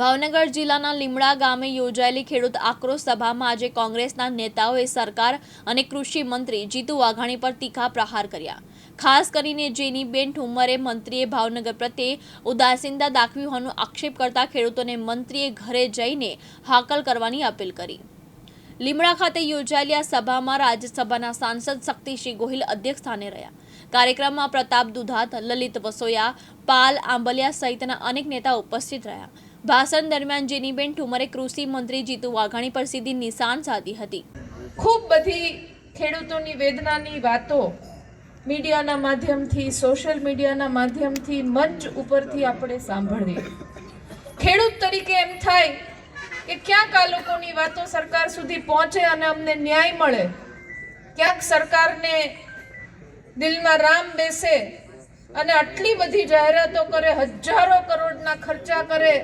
ભાવનગર જિલ્લાના લીમડા ગામે યોજાયેલી ખેડૂત આક્રોશ સભામાં આજે કોંગ્રેસના નેતાઓએ સરકાર અને કૃષિ મંત્રી જીતુ વાઘાણી પર તીખા પ્રહાર કર્યા. ખાસ કરીને જેનીબેન ઠુમ્મરે મંત્રીએ ભાવનગર પ્રત્યે ઉદાસીનતા દાખવી હોવાનો આક્ષેપ કરતા ખેડૂતોને મંત્રીએ ઘરે જઈને હાકલ કરવાની અપીલ કરી. લીમડા ખાતે યોજાયેલી આ સભામાં રાજ્યસભાના સાંસદ શક્તિસિંહ ગોહિલ અધ્યક્ષ સ્થાને રહ્યા. કાર્યક્રમમાં પ્રતાપ દુધાત, લલિત વસોયા, પાલ આંબલિયા સહિતના અનેક નેતા ઉપસ્થિત રહ્યા. ભાષણ દરમિયાન જેનીબેન ઠુમરે કૃષિ મંત્રી જીતુ વાઘાણી પર સીધી નિશાન સાધી હતી. ખૂબ બધી ખેડૂતોની વેદનાની વાતો મીડિયાના માધ્યમથી, સોશિયલ મીડિયાના માધ્યમથી મંચ ઉપરથી આપણે સાંભળીએ. ખેડૂત તરીકે એમ થાય કે ક્યાંક આ લોકોની વાતો સરકાર સુધી પહોંચે અને અમને ન્યાય મળે. ક્યાંક સરકારને દિલમાં રામ બેસે અને આટલી બધી જાહેરાતો કરે, હજારો કરોડના ખર્ચા કરે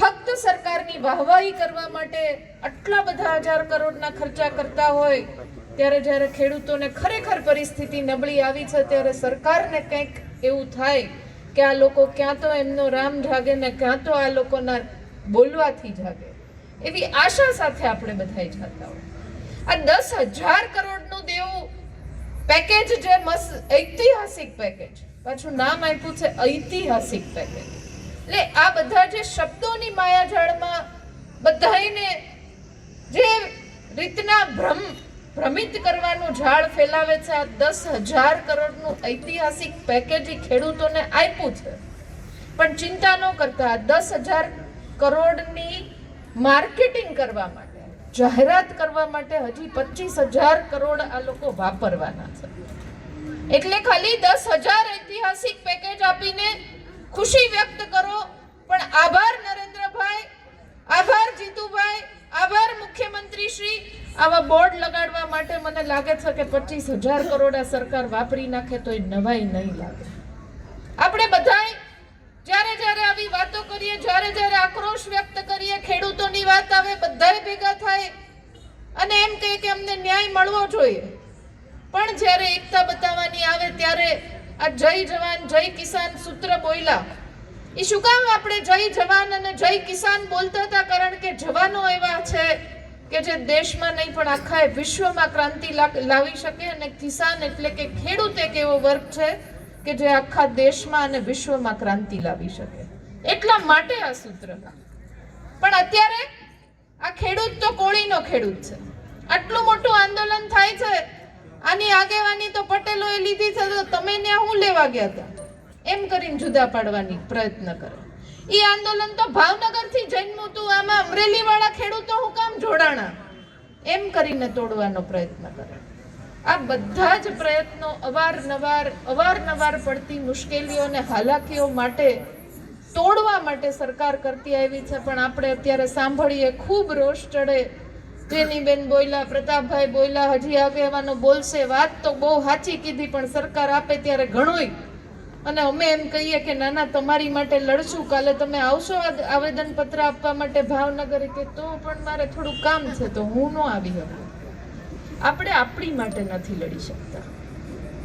ફક્ત સરકારની વાહવાહી કરવા માટે આટલા બધા હજાર કરોડના ખર્ચા કરતા હોય, ત્યારે જ્યારે ખેડૂતોને ખરેખર પરિસ્થિતિ નબળી આવી છે, ત્યારે સરકારને કંઈક એવું થાય કે આ લોકો ક્યાં તો એમનો રામ જાગે ને ક્યાં તો આ લોકોના બોલવાથી જાગે. એવી આશા સાથે આપણે બધાય જાતા હોય. આ દસ હજાર કરોડનું દેવું પેકેજ જે મસ્ત ઐતિહાસિક પેકેજ પાછું નામ આપ્યું છે ઐતિહાસિક પેકેજ એટલે આ બધા જે શબ્દોની માયાજાળમાં બધાયને જે રીતના ભ્રમ, ભ્રમિત કરવાનું ઝાડ ફેલાવે છે, આ દસ હજાર કરોડનું ઐતિહાસિક પેકેજ ખેડૂતોને આપ્યું છે. પણ ચિંતા ન કરતા દસ હજાર કરોડની માર્કેટિંગ કરવા માટે, જાહેરાત કરવા માટે હજી પચીસ હજાર કરોડ આ લોકો વાપરવાના છે. એટલે ખાલી દસ હજાર ઐતિહાસિક પેકેજ આપીને ખુશી વ્યક્ત કરો. પણ આભાર નરેન્દ્રભાઈ, આભાર જીતુભાઈ, આભાર મુખ્યમંત્રી શ્રી. આવા બોર્ડ લગાડવા માટે મને લાગે છે કે પચીસ હજાર કરોડ સરકાર વાપરી નાખે તો એ નવાઈ નહીં લાગે. આપણે બધાય જ્યારે જ્યારે આવી વાતો કરીએ, જ્યારે જ્યારે આક્રોશ વ્યક્ત કરીએ, ખેડૂતોની વાત આવે, બધાય ભેગા થાય. અને એમ કહે કે અમને ન્યાય મળવો જોઈએ. પણ જ્યારે એકતા બતાવવાની આવે, ત્યારે આ જય જવાન, જય કિસાન સૂત્ર બોલ્યા. એ શું કામ આપણે જય જવાન અને જય કિસાન બોલતા હતા? કારણ કે જવાનો એવા છે કે જે દેશમાં નહીં, પણ આખા વિશ્વમાં ક્રાંતિ લાવી શકે અને કિસાન એટલે કે ખેડૂત એક એવો વર્ગ છે કે જે આખા દેશમાં અને વિશ્વમાં ક્રાંતિ લાવી શકે. એટલા માટે આ સૂત્ર. પણ અત્યારે આ ખેડૂત તો કોળીનો ખેડૂત છે. આટલું મોટું આંદોલન થાય છે આની આગેવાની તો પટેલોએ લીધી છે, તો તમે ત્યાં હું લેવા ગયા હતા? એમ કરીને જુદા પાડવાની પ્રયત્ન કરે. એ આંદોલન તો ભાવનગરથી જન્મ્યું હતું આમાં અમરેલી વાળા ખેડૂતો હું કામ જોડાણા? એમ કરીને તોડવાનો પ્રયત્ન કરે. આ બધા જ પ્રયત્નો અવારનવાર અવારનવાર પડતી મુશ્કેલીઓ અને હાલાકીઓ માટે, તોડવા માટે સરકાર કરતી આવી છે, પણ આપણે અત્યારે સાંભળીએ, ખૂબ રોષ ચડે જેનીબેન બોલ્યા, પ્રતાપભાઈ બોલ્યા, હજી આગેવાનો બોલશે. વાત તો બહુ સાચી કીધી, પણ સરકાર આપે ત્યારે ઘણુંય. અને અમે એમ કહીએ કે ના ના તમારી માટે લડશું. કાલે તમે આવશો આવેદન પત્ર આપવા માટે ભાવનગર કે તો પણ મારે થોડું કામ છે, તો હું ન આવી શકું. આપણે આપણી માટે નથી લડી શકતા.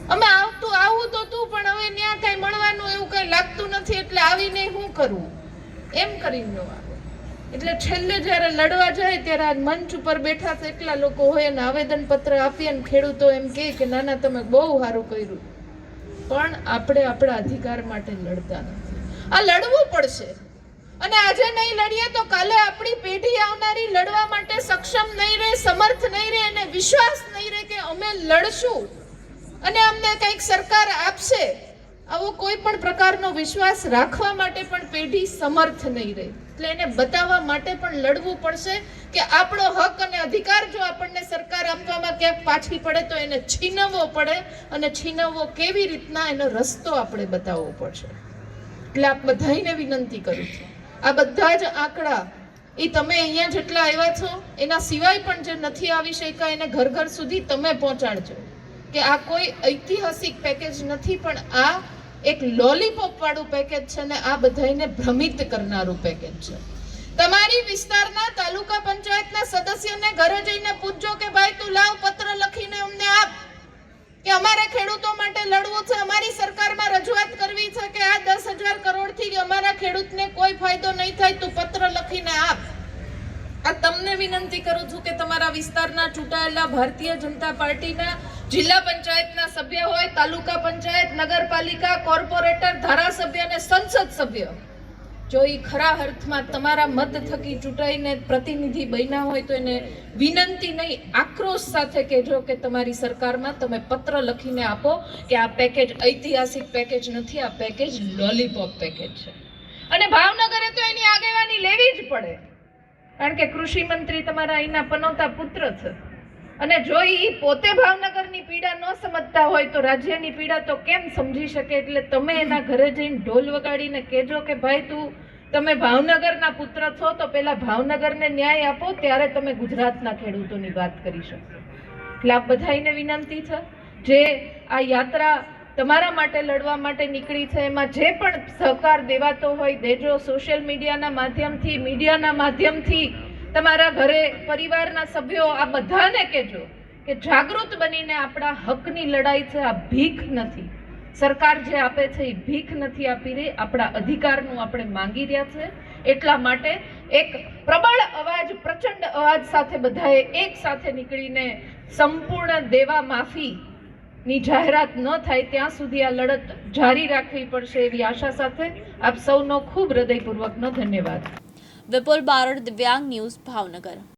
અમે આવતું, આવું તો તું, પણ હવે ત્યાં કઈ મળવાનું એવું કઈ લાગતું નથી, એટલે આવીને શું કરવું એમ કરીને આવે. એટલે છેલ્લે જ્યારે લડવા જાય ત્યારે આ મંચ ઉપર બેઠા છે એટલા લોકો હોય અને આવેદન પત્ર આપીએ ને ખેડૂતો એમ કહે કે ના ના તમે બહુ સારું કર્યું. પણ આપણે આપણા અધિકાર માટે લડતા નથી. આ લડવું પડશે. અને આજે નહીં લડીએ તો કાલે આપણી પેઢી આવનારી લડવા માટે સક્ષમ નહીં રહે, સમર્થ નહીં રહે અને વિશ્વાસ નહીં રહે કે અમે લડશું. અને અમને કંઈક સરકાર આપશે, આવો કોઈ પણ પ્રકારનો વિશ્વાસ રાખવા માટે પણ પેઢી સમર્થ નહીં રહે. એટલે એને બતાવવા માટે પણ લડવું પડશે કે આપણો હક અને અધિકાર જો આપણને સરકાર આપવામાં ક્યાંક પાછી પડે તો એને છીનવવો પડે અને છીનવવો કેવી રીતના એનો રસ્તો આપણે બતાવવો પડશે. એટલે આપ બધાને વિનંતી કરું છું. આ બધા જ આંકડા એ તમે અહીંયા જેટલા આવ્યા છો, એના સિવાય પણ જે નથી આવી શક્યા, એને ઘર ઘર સુધી તમે પહોંચાડજો. કે આ કોઈ ઐતિહાસિક પેકેજ નથી, પણ આ એક લોલીપોપ વાળું પેકેજ છે ને આ બધાને ભ્રમિત કરનારું પેકેજ છે. તમારી વિસ્તારના તાલુકા પંચાયતના સદસ્યને ઘરે જઈને પૂછજો કે ભાઈ તું લાવ પત્ર લખીને અમને આપ. કે અમારે ખેડૂતો માટે લડવું છે, અમારી સરકારમાં રજૂઆત કરવી છે કે આ દસ હજાર કરોડથી અમારા ખેડૂતને કોઈ ફાયદો નહીં થાય, તું પત્ર લખીને આપ. આ તમને વિનંતી કરું છું કે તમારા વિસ્તારના ચૂંટાયેલા ભારતીય જનતા પાર્ટીના જિલ્લા પંચાયતના સભ્ય હોય, તાલુકા પંચાયત, નગરપાલિકા, કોર્પોરેટર, ધારાસભ્ય અને સંસદ સભ્ય. જો એ ખરા અર્થમાં તમારા મત થકી ચૂંટાઈને પ્રતિનિધિ બન્યા હોય તો એને વિનંતી નહીં, આક્રોશ સાથે કહેજો કે તમારી સરકારમાં તમે પત્ર લખીને આપો કે આ પેકેજ ઐતિહાસિક પેકેજ નથી, આ પેકેજ લોલીપોપ પેકેજ છે. અને ભાવનગરે તો એની આગેવાની લેવી જ પડે. કારણ કે કૃષિ મંત્રી તમારા અહીંના પનોતા પુત્ર છે. અને જો એ પોતે ભાવનગરની પીડા ન સમજતા હોય તો રાજ્યની પીડા તો કેમ સમજી શકે? એટલે તમે એના ઘરે જઈને ઢોલ વગાડીને કહેજો કે, ભાઈ, તું, તમે ભાવનગરના પુત્ર છો, તો પહેલા ભાવનગરને ન્યાય આપો, ત્યારે તમે ગુજરાતના ખેડૂતોની વાત કરી શકો. એટલે આ બધાઈને વિનંતી છે, જે આ યાત્રા તમારા માટે લડવા માટે નીકળી છે, એમાં જે પણ સહકાર દેવાતો હોય, દેજો સોશિયલ મીડિયાના માધ્યમથી મીડિયાના માધ્યમથી તમારા ઘરે પરિવારના સભ્યો આ બધાને કહેજો કે જાગૃત બનીને આપણા હકની લડાઈ છે, આ ભીખ નથી. સરકાર જે આપે છે, એ ભીખ નથી આપી રહી આપણા અધિકારનું આપણે માંગી રહ્યા છે. એટલા માટે એક પ્રબળ અવાજ, પ્રચંડ અવાજ સાથે બધાએ એક સાથે નીકળીને સંપૂર્ણ દેવા માફી ની જાહેરાત ન થાય ત્યાં સુધી આ લડત જારી રાખવી પડશે એવી આશા સાથે આપ સૌનો ખૂબ હૃદયપૂર્વકનો ધન્યવાદ. વિપુલ બારોટ દિવ્યાંગ ન્યૂઝ ભાવનગર.